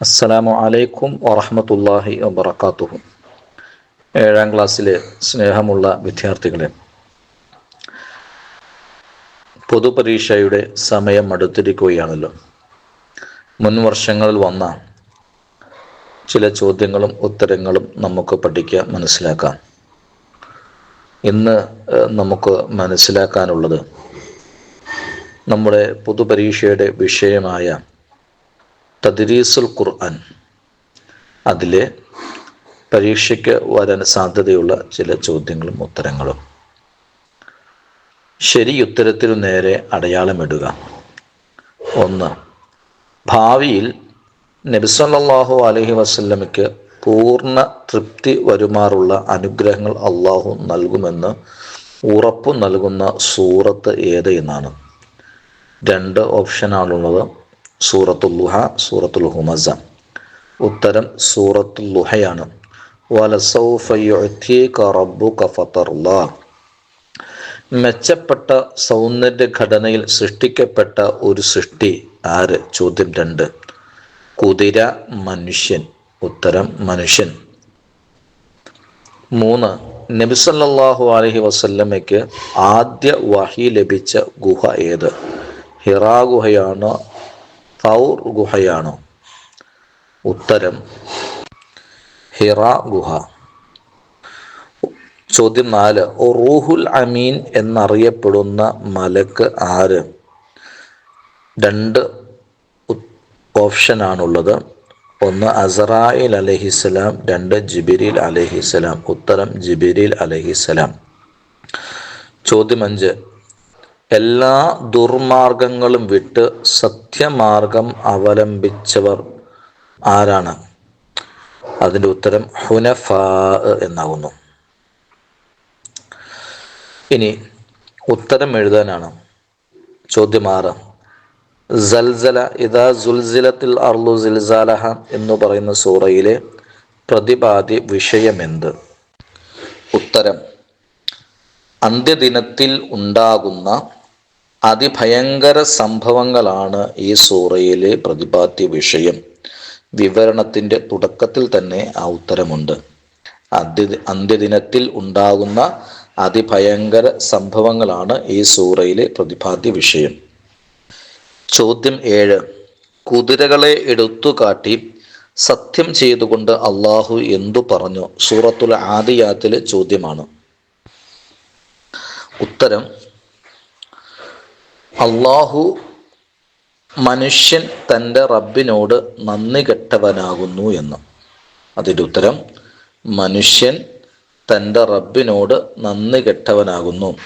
അസ്സലാമു അലൈക്കും വറഹമത്തല്ലാഹി വബർക്കാത്തുഹു ഏഴാം ക്ലാസ്സിലെ സ്നേഹമുള്ള വിദ്യാർത്ഥികളെ പൊതുപരീക്ഷയുടെ സമയം അടുത്തിരിക്കുകയാണല്ലോ. മുൻ വർഷങ്ങളിൽ വന്ന ചില ചോദ്യങ്ങളും ഉത്തരങ്ങളും നമുക്ക് പഠിക്കാം മനസ്സിലാക്കാം. ഇന്ന് നമുക്ക് മനസ്സിലാക്കാനുള്ളത് നമ്മുടെ പൊതുപരീക്ഷയുടെ വിഷയമായ തദ്രീസുൽ ഖുർആൻ. അതിലെ പരീക്ഷയ്ക്ക് വരാൻ സാധ്യതയുള്ള ചില ചോദ്യങ്ങളും ഉത്തരങ്ങളും. ശരി ഉത്തരത്തിനു നേരെ അടയാളമിടുക. ഒന്ന് ഭാവിയിൽ നബിസല്ലാഹു അലഹി വസ്ല്ലമിക്ക് പൂർണ തൃപ്തി വരുമാറുള്ള അനുഗ്രഹങ്ങൾ അള്ളാഹു നൽകുമെന്ന് ഉറപ്പു നൽകുന്ന സൂറത്ത് ഏത് എന്നാണ്? രണ്ട് ഓപ്ഷനാണുള്ളത്. സൂറത്തുൽ ലുഹ സൂറത്തുൽ ഹുമസ. ഉത്തരം സൂറത്തുൽ ലുഹയാണ്. മെച്ചപ്പെട്ട സൗന്ദര്യ ഘടനയിൽ സൃഷ്ടിക്കപ്പെട്ട ഒരു സൃഷ്ടി ആര്? ചോദ്യം രണ്ട്. കുതിര മനുഷ്യൻ. ഉത്തരം മനുഷ്യൻ. മൂന്ന്. നബിസല്ലാഹു അലഹി വസല്ലമയ്ക്ക് ആദ്യ വഹി ലഭിച്ച ഗുഹ ഏത്? ഹിറാ ഗുഹയാണോ തൗർ ഗുഹയാണോ ഉത്തരം ഹിറാ ഗുഹ ചോദ്യം നാല് റൂഹുൽ അമീൻ എന്നറിയപ്പെടുന്ന മലക്ക് ആര്? രണ്ട് ഓപ്ഷനാണുള്ളത്. ഒന്ന് അസറായിൽ അലഹിസ്സലാം. രണ്ട് ജിബിരിൽ അലഹിസ്സലാം. ഉത്തരം ജിബിരിൽ അലഹിസ്സലാം. ചോദ്യം അഞ്ച് എല്ലാ ദുർമാർഗങ്ങളും വിട്ട് സത്യമാർഗം അവലംബിച്ചവർ ആരാണ്? അതിന്റെ ഉത്തരം ഹുനഫ എന്നാകുന്നു ഇനി ഉത്തരം എഴുതാനാണ്. ചോദ്യമാറ് സൽസല ഇതാ സുൽസിലത്തിൽ അർലു സിൽസാലഹ എന്ന് പറയുന്ന സൂറയിലെ പ്രതിപാദ്യ വിഷയമെന്ത്? ഉത്തരം. അന്ത്യദിനത്തിൽ ഉണ്ടാകുന്ന അതിഭയങ്കര സംഭവങ്ങളാണ് ഈ സൂറയിലെ പ്രതിപാദ്യ വിഷയം വിവരണത്തിന്റെ തുടക്കത്തിൽ തന്നെ ആ ഉത്തരമുണ്ട്. അന്ത്യ അന്ത്യദിനത്തിൽ ഉണ്ടാകുന്ന അതിഭയങ്കര സംഭവങ്ങളാണ് ഈ സൂറയിലെ പ്രതിപാദ്യ വിഷയം ചോദ്യം ഏഴ്. കുതിരകളെ എടുത്തു കാട്ടി സത്യം ചെയ്തുകൊണ്ട് അള്ളാഹു എന്തു പറഞ്ഞു? സൂറത്തുൽ ആദിയാത്തിലെ ചോദ്യമാണ്. ഉത്തരം അള്ളാഹു മനുഷ്യൻ തന്റെ റബ്ബിനോട് നന്ദി കെട്ടവനാകുന്നു എന്ന്. അതിന്റെ ഉത്തരം മനുഷ്യൻ തന്റെ റബ്ബിനോട് നന്ദി കെട്ടവനാകുന്നു.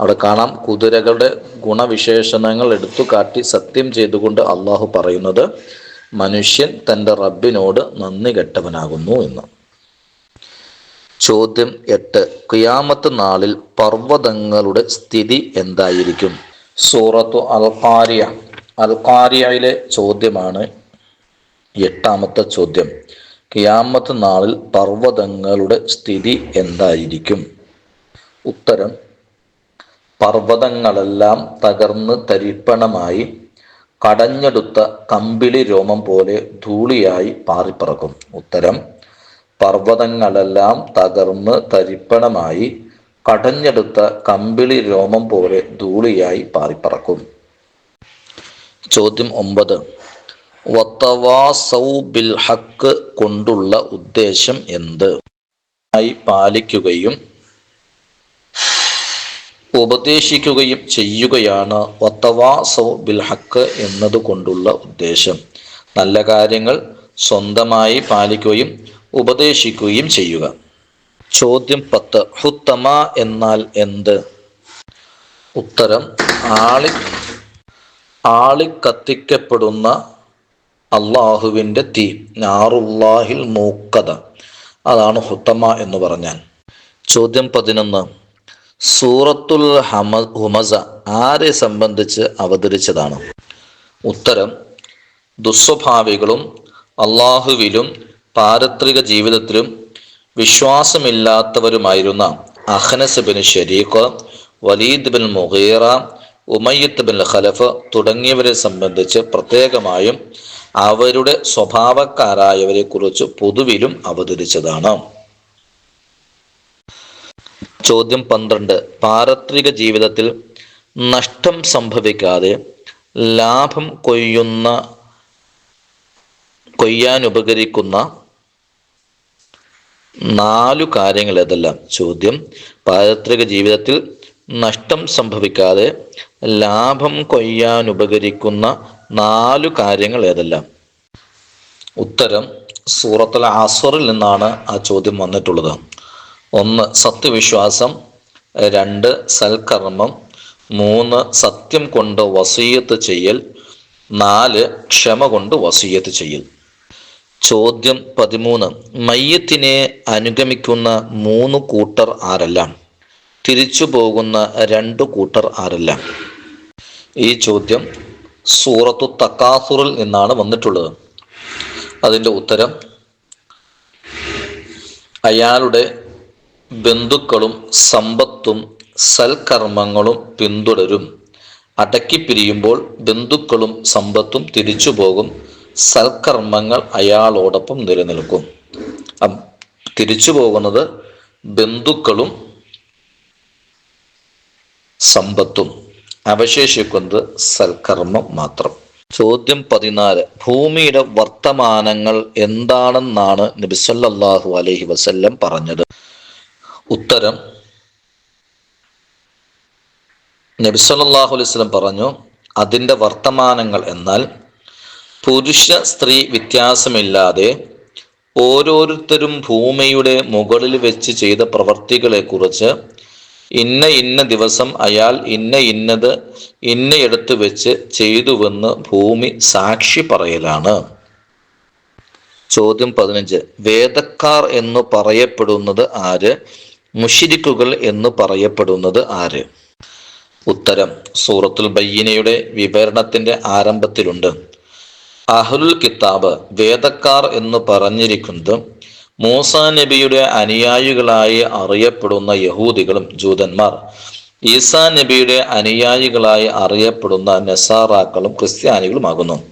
അവിടെ കാണാം കുതിരകളുടെ ഗുണവിശേഷണങ്ങൾ എടുത്തു കാട്ടി സത്യം ചെയ്തുകൊണ്ട് അള്ളാഹു പറയുന്നത് മനുഷ്യൻ തന്റെ റബ്ബിനോട് നന്ദി കെട്ടവനാകുന്നു എന്ന്. ചോദ്യം എട്ട് കുയാമത്ത് നാളിൽ പർവതങ്ങളുടെ സ്ഥിതി എന്തായിരിക്കും? സൂറത്തു അൽ ഖാരിയയിലെ ചോദ്യമാണ് എട്ടാമത്തെ ചോദ്യം. ഖിയാമത്ത് നാളിൽ പർവതങ്ങളുടെ സ്ഥിതി എന്തായിരിക്കും? ഉത്തരം പർവതങ്ങളെല്ലാം തകർന്ന് തരിപ്പണമായി കടഞ്ഞെടുത്ത കമ്പിളി രോമം പോലെ ധൂളിയായി പാറിപ്പറക്കും. ഉത്തരം പർവതങ്ങളെല്ലാം തകർന്ന് തരിപ്പണമായി കടഞ്ഞെടുത്ത കമ്പിളി രോമം പോലെ ധൂളിയായി പാറിപ്പറക്കും. ചോദ്യം ഒമ്പത്. വത്തവാസൗ ബിൽ ഹക്ക് കൊണ്ടുള്ള ഉദ്ദേശം എന്ത്? ആയി പാലിക്കുകയും ഉപദേശിക്കുകയും ചെയ്യുകയാണ് വത്തവാസൗ ബിൽ ഹക്ക് എന്നതുകൊണ്ടുള്ള ഉദ്ദേശം. നല്ല കാര്യങ്ങൾ സ്വന്തമായി പാലിക്കുകയും ഉപദേശിക്കുകയും ചെയ്യുക. ചോദ്യം പത്ത്. ഹുത്തമ എന്നാൽ എന്ത്? ഉത്തരം ആളി ആളി കത്തിക്കപ്പെടുന്ന അള്ളാഹുവിന്റെ തീ നാറുല്ലാഹിൽ മൂക്കത. അതാണ് ഹുത്തമ എന്ന് പറഞ്ഞാൽ. ചോദ്യം പതിനൊന്ന്. സൂറത്തുൽ ഹമ ഹുമസ ആരെ സംബന്ധിച്ച് അവതരിച്ചതാണ്? ഉത്തരം ദുസ്വഭാവികളും അള്ളാഹുവിലും പാരത്രിക ജീവിതത്തിലും വിശ്വാസമില്ലാത്തവരുമായിരുന്ന Akhnas bin Shariq Walid bin Mughira Umayyah bin Khalaf തുടങ്ങിയവരെ സംബന്ധിച്ച് പ്രത്യേകമായും അവരുടെ സ്വഭാവക്കാരായവരെ കുറിച്ച് പൊതുവിലും അവതരിച്ചതാണ്. ചോദ്യം പന്ത്രണ്ട്. പാരത്രിക ജീവിതത്തിൽ നഷ്ടം സംഭവിക്കാതെ ലാഭം കൊയ്യുന്ന കൊയ്യാൻ ഉപകരിക്കുന്ന നാലു കാര്യങ്ങൾ ഏതെല്ലാം? ചോദ്യം. പാരത്രിക ജീവിതത്തിൽ നഷ്ടം സംഭവിക്കാതെ ലാഭം കൊയ്യാൻ ഉപകരിക്കുന്ന നാലു കാര്യങ്ങൾ ഏതെല്ലാം? ഉത്തരം സൂറത്തുൽ അസറിൽ നിന്നാണ് ആ ചോദ്യം വന്നിട്ടുള്ളത്. ഒന്ന് സത്യവിശ്വാസം. രണ്ട് സൽക്കർമ്മം. മൂന്ന് സത്യം കൊണ്ട് വസീയത്ത് ചെയ്യൽ. നാല് ക്ഷമ കൊണ്ട് വസീയത്ത് ചെയ്യൽ. ചോദ്യം പതിമൂന്ന്. മയ്യത്തിനെ അനുഗമിക്കുന്ന മൂന്ന് കൂട്ടർ ആരെല്ലാം? തിരിച്ചു പോകുന്ന രണ്ട് കൂട്ടർ ആരെല്ലാം? ഈ ചോദ്യം സൂറത്തു തക്കാസുറിൽ നിന്നാണ് വന്നിട്ടുള്ളത്. അതിന്റെ ഉത്തരം അയാളുടെ ബന്ധുക്കളും സമ്പത്തും സൽക്കർമ്മങ്ങളും പിന്തുടരും. അടക്കി പിരിയുമ്പോൾ ബന്ധുക്കളും സമ്പത്തും തിരിച്ചു പോകും. സൽക്കർമ്മങ്ങൾ അയാളോടൊപ്പം നിലനിൽക്കും. തിരിച്ചു പോകുന്നത് ബന്ധുക്കളും സമ്പത്തും. അവശേഷിക്കുന്നത് സൽക്കർമ്മം മാത്രം. ചോദ്യം പതിനാല്. ഭൂമിയുടെ വർത്തമാനങ്ങൾ എന്താണെന്നാണ് നബിസല്ലാഹു അലഹി വസല്ലം പറഞ്ഞത്? ഉത്തരം നബിസല്ലാഹു അലൈഹി വസല്ലം പറഞ്ഞു അതിന്റെ വർത്തമാനങ്ങൾ എന്നാൽ പുരുഷ സ്ത്രീ വ്യത്യാസമില്ലാതെ ഓരോരുത്തരും ഭൂമിയുടെ മുകളിൽ വെച്ച് ചെയ്ത പ്രവർത്തികളെക്കുറിച്ച് ഇന്ന ഇന്ന ദിവസം അയാൾ ഇന്ന ഇന്നത് ഇന്നയെടുത്ത് വെച്ച് ചെയ്തുവെന്ന് ഭൂമി സാക്ഷി പറയലാണ്. ചോദ്യം പതിനഞ്ച്. വേദക്കാർ എന്ന് പറയപ്പെടുന്നത് ആര്? മുഷിരിക്കുകൾ എന്ന് പറയപ്പെടുന്നത് ആര്? ഉത്തരം. സൂറത്തുൽ ബയ്യനയുടെ വിവരണത്തിന്റെ ആരംഭത്തിലുണ്ട്. അഹ്ലുൽ കിതാബ് വേദക്കാർ എന്ന് പറഞ്ഞിരിക്കുന്നത് മൂസ നബിയുടെ അനുയായികളായി അറിയപ്പെടുന്ന യഹൂദികളും ജൂതന്മാർ. ഈസാ നബിയുടെ അനുയായികളായി അറിയപ്പെടുന്ന നസാറാക്കളും ക്രിസ്ത്യാനികളുമാകുന്നു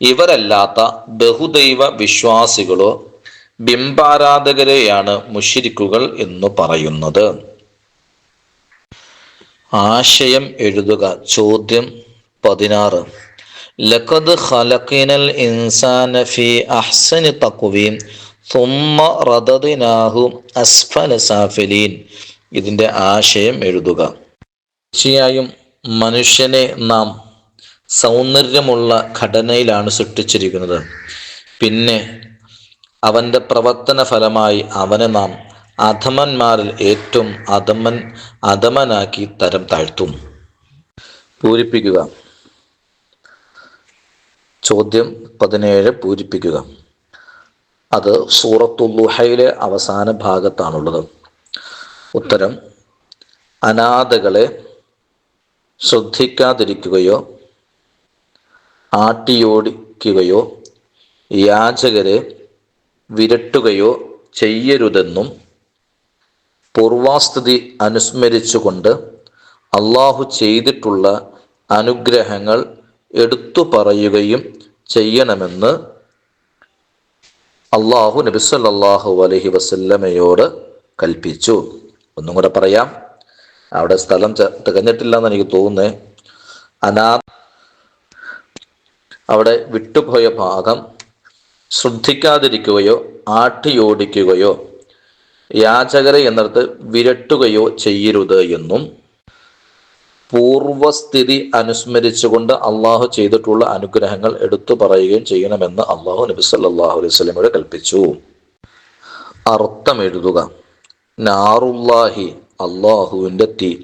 ഇവരല്ലാത്ത ബഹുദൈവ വിശ്വാസികളോ ബിംബാരാധകരെയാണ് മുഷിരിക്കുകൾ എന്ന് പറയുന്നത്. ആശയം എഴുതുക. ചോദ്യം പതിനാറ്. ലഖദ് ഖലഖിനൽ ഇൻസാന ഫി അഹ്സനി തഖ്വീം ثم رددناه അസ്ഫല സാഫിലീൻ. ഇതിന്റെ ആശയം എഴുതുക. തീർച്ചയായും മനുഷ്യനെ നാം സൗന്ദര്യമുള്ള ഘടനയിലാണ് സൃഷ്ടിച്ചിരിക്കുന്നത്. പിന്നെ അവന്റെ പ്രവർത്തന ഫലമായി അവനെ നാം അധമന്മാരിൽ ഏറ്റവും അധമൻ അധമനാക്കി തരം താഴ്ത്തും. പൂരിപ്പിക്കുക. ചോദ്യം പതിനേഴ് പൂരിപ്പിക്കുക. അത് സൂറത്തുല്ലുഹയിലെ അവസാന ഭാഗത്താണുള്ളത്. ഉത്തരം അനാഥകളെ ശ്രദ്ധിക്കാതിരിക്കുകയോ ആട്ടിയോടിക്കുകയോ യാചകരെ വിരട്ടുകയോ ചെയ്യരുതെന്നും പൂർവാസ്ഥിതി അനുസ്മരിച്ചുകൊണ്ട് അള്ളാഹു ചെയ്തിട്ടുള്ള അനുഗ്രഹങ്ങൾ എടുത്തു പറയുകയും ചെയ്യണമെന്ന് അള്ളാഹു നബിസ്വല്ലാഹു അലഹി വസല്ലമയോട് കൽപ്പിച്ചു. ഒന്നും കൂടെ പറയാം. അവിടെ സ്ഥലം തികഞ്ഞിട്ടില്ല എന്ന് എനിക്ക് തോന്നുന്നേ. അനാ അവിടെ വിട്ടുപോയ ഭാഗം ശ്രദ്ധിക്കാതിരിക്കുകയോ ആട്ടിയോടിക്കുകയോ യാചകരെ എന്നിടത്ത് വിരട്ടുകയോ ചെയ്യരുത് എന്നും പൂർവസ്ഥിതി അനുസ്മരിച്ചുകൊണ്ട് അള്ളാഹു ചെയ്തിട്ടുള്ള അനുഗ്രഹങ്ങൾ എടുത്തു പറയുകയും ചെയ്യണമെന്ന് അള്ളാഹു നബി സല്ലാഹു അലൈഹി സ്വലമിയുടെ കൽപ്പിച്ചു. അർത്ഥം എഴുതുക. നാറുല്ലാഹി അള്ളാഹുവിന്റെ തീ.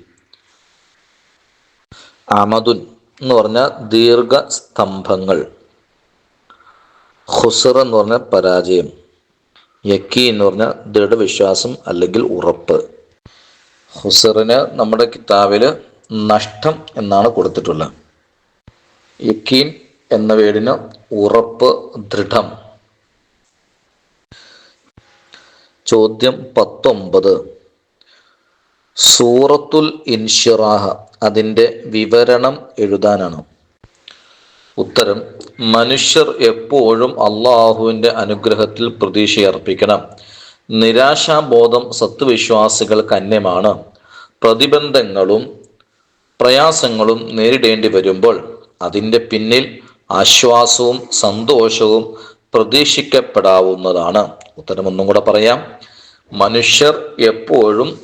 അമദുൻ എന്ന് പറഞ്ഞ ദീർഘ സ്തംഭങ്ങൾ ഹുസർ എന്ന് പറഞ്ഞ പരാജയം. യക്കി എന്ന് പറഞ്ഞ ദൃഢവിശ്വാസം അല്ലെങ്കിൽ ഉറപ്പ്. ഹുസറിന് നമ്മുടെ കിതാബിൽ നഷ്ടം എന്നാണ് കൊടുത്തിട്ടുള്ളത്. യക്കീൻ എന്ന വേടിന് ഉറപ്പ് ദൃഢം. ചോദ്യം പത്തൊമ്പത്. സൂറത്തുൽ ഇൻഷിറാഹ അതിന്റെ വിവരണം എഴുതാനാണ്. ഉത്തരം മനുഷ്യർ എപ്പോഴും അള്ളാഹുവിന്റെ അനുഗ്രഹത്തിൽ പ്രതീക്ഷയർപ്പിക്കണം നിരാശാബോധം സത്വവിശ്വാസികൾക്ക് അന്യമാണ്. പ്രതിബന്ധങ്ങളും പ്രയാസങ്ങളും നേരിടേണ്ടി വരുമ്പോൾ അതിന്റെ പിന്നിൽ ആശ്വാസവും സന്തോഷവും പ്രതീക്ഷിക്കപ്പെടാവുന്നതാണ്. ഉത്തരം ഒന്നും കൂടെ പറയാം. മനുഷ്യർ എപ്പോഴും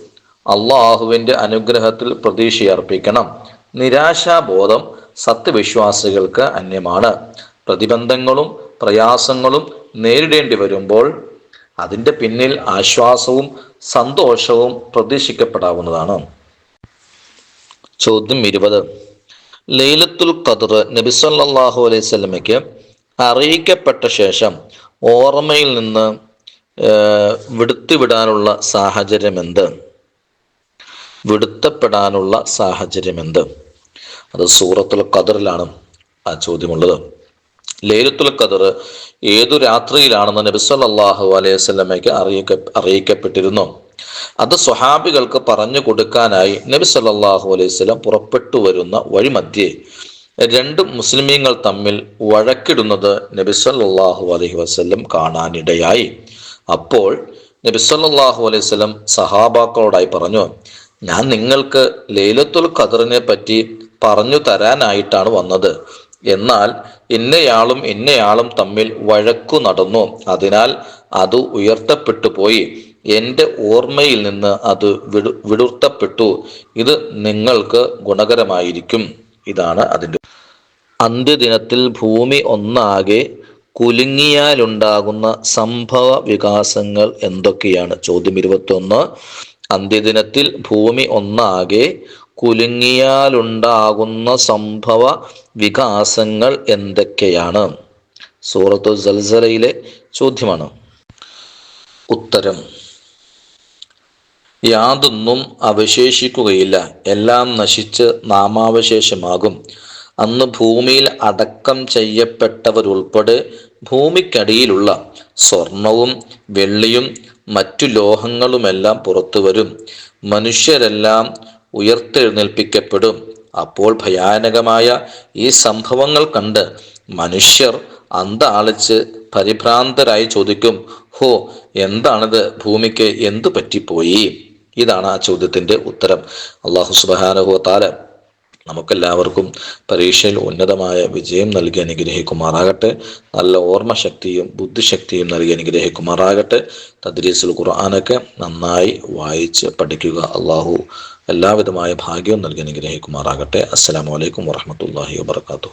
അള്ളാഹുവിന്റെ അനുഗ്രഹത്തിൽ പ്രതീക്ഷയർപ്പിക്കണം നിരാശാബോധം സത്യവിശ്വാസികൾക്ക് അന്യമാണ്. പ്രതിബന്ധങ്ങളും പ്രയാസങ്ങളും നേരിടേണ്ടി വരുമ്പോൾ അതിന്റെ പിന്നിൽ ആശ്വാസവും സന്തോഷവും പ്രതീക്ഷിക്കപ്പെടാവുന്നതാണ്. ചോദ്യം ഇരുപത്. ലൈലത്തുൽ ഖദർ നബി സല്ലല്ലാഹു അലൈഹി സ്വലമയ്ക്ക് അറിയിക്കപ്പെട്ട ശേഷം ഓർമ്മയിൽ നിന്ന് വിടുത്തിവിടാനുള്ള സാഹചര്യം എന്ത് വിടുത്തപ്പെടാനുള്ള സാഹചര്യം എന്ത് അത് സൂറത്തുൽ ഖദറിലാണ് ആ ചോദ്യമുള്ളത്. ലൈലത്തുൽ ഖദർ ഏതു രാത്രിയിലാണെന്ന് നബി സല്ലല്ലാഹു അലൈഹി വസല്ലമയ്ക്ക് അറിയിക്ക അറിയിക്കപ്പെട്ടിരുന്നു? അത് സ്വഹാബികൾക്ക് പറഞ്ഞു കൊടുക്കാനായി നബി സല്ലാഹു അലൈഹി വസല്ലം പുറപ്പെട്ടു വരുന്ന വഴിമധ്യേ രണ്ട് മുസ്ലിമീങ്ങൾ തമ്മിൽ വഴക്കിടുന്നത് നബി സല്ലാഹു അലൈഹി വസല്ലം കാണാനിടയായി. അപ്പോൾ നബി സല്ലാഹു അലൈഹി വസല്ലം സഹാബാക്കളോടായി പറഞ്ഞു ഞാൻ നിങ്ങൾക്ക് ലൈലത്തുൽ ഖദറിനെ പറ്റി പറഞ്ഞു തരാനായിട്ടാണ് വന്നത്. എന്നാൽ ഇന്നയാളും ഇന്നയാളും തമ്മിൽ വഴക്കു നടന്നു. അതിനാൽ അത് ഉയർത്തപ്പെട്ടു പോയി. എന്റെ ഓർമ്മയിൽ നിന്ന് അത് വിടു വിടുർത്തപ്പെട്ടു. ഇത് നിങ്ങൾക്ക് ഗുണകരമായിരിക്കും. ഇതാണ് അതിന്റെ അന്ത്യദിനത്തിൽ ഭൂമി ഒന്നാകെ കുലുങ്ങിയാലുണ്ടാകുന്ന സംഭവ വികാസങ്ങൾ എന്തൊക്കെയാണ്? ചോദ്യം ഇരുപത്തൊന്ന്. അന്ത്യദിനത്തിൽ ഭൂമി ഒന്നാകെ കുലുങ്ങിയാലുണ്ടാകുന്ന സംഭവ വികാസങ്ങൾ എന്തൊക്കെയാണ്? സൂറത്തു സൽസലയിലെ ചോദ്യമാണ്. ഉത്തരം. യാതൊന്നും അവശേഷിക്കുകയില്ല. എല്ലാം നശിച്ച് നാമാവശേഷമാകും. അന്ന് ഭൂമിയിൽ അടക്കം ചെയ്യപ്പെട്ടവരുൾപ്പെടെ ഭൂമിക്കടിയിലുള്ള സ്വർണവും വെള്ളിയും മറ്റു ലോഹങ്ങളുമെല്ലാം പുറത്തു വരും. മനുഷ്യരെല്ലാം ഉയർത്തെഴുന്നേൽപ്പിക്കപ്പെടും. അപ്പോൾ ഭയാനകമായ ഈ സംഭവങ്ങൾ കണ്ട് മനുഷ്യർ അന്താളിച്ച് പരിഭ്രാന്തരായി ചോദിക്കും ഹോ എന്താണിത്? ഭൂമിക്ക് എന്തു പറ്റിപ്പോയി? ഇതാണ് ആ ചോദ്യത്തിന്റെ ഉത്തരം. അള്ളാഹു സുബാനഹു താല നമുക്കെല്ലാവർക്കും പരീക്ഷയിൽ ഉന്നതമായ വിജയം നൽകി അനുഗ്രഹിക്കുമാറാകട്ടെ. നല്ല ഓർമ്മശക്തിയും ബുദ്ധിശക്തിയും നൽകി അനുഗ്രഹിക്കുമാറാകട്ടെ. തദ്രീസുൽ ഖുർആാനൊക്കെ നന്നായി വായിച്ച് പഠിക്കുക. അള്ളാഹു എല്ലാവിധമായ ഭാഗ്യവും നൽകി അനുഗ്രഹിക്കുമാറാകട്ടെ. അസ്സലാമു അലൈക്കും വറഹമത്തല്ലാഹി വാബർക്കാത്തു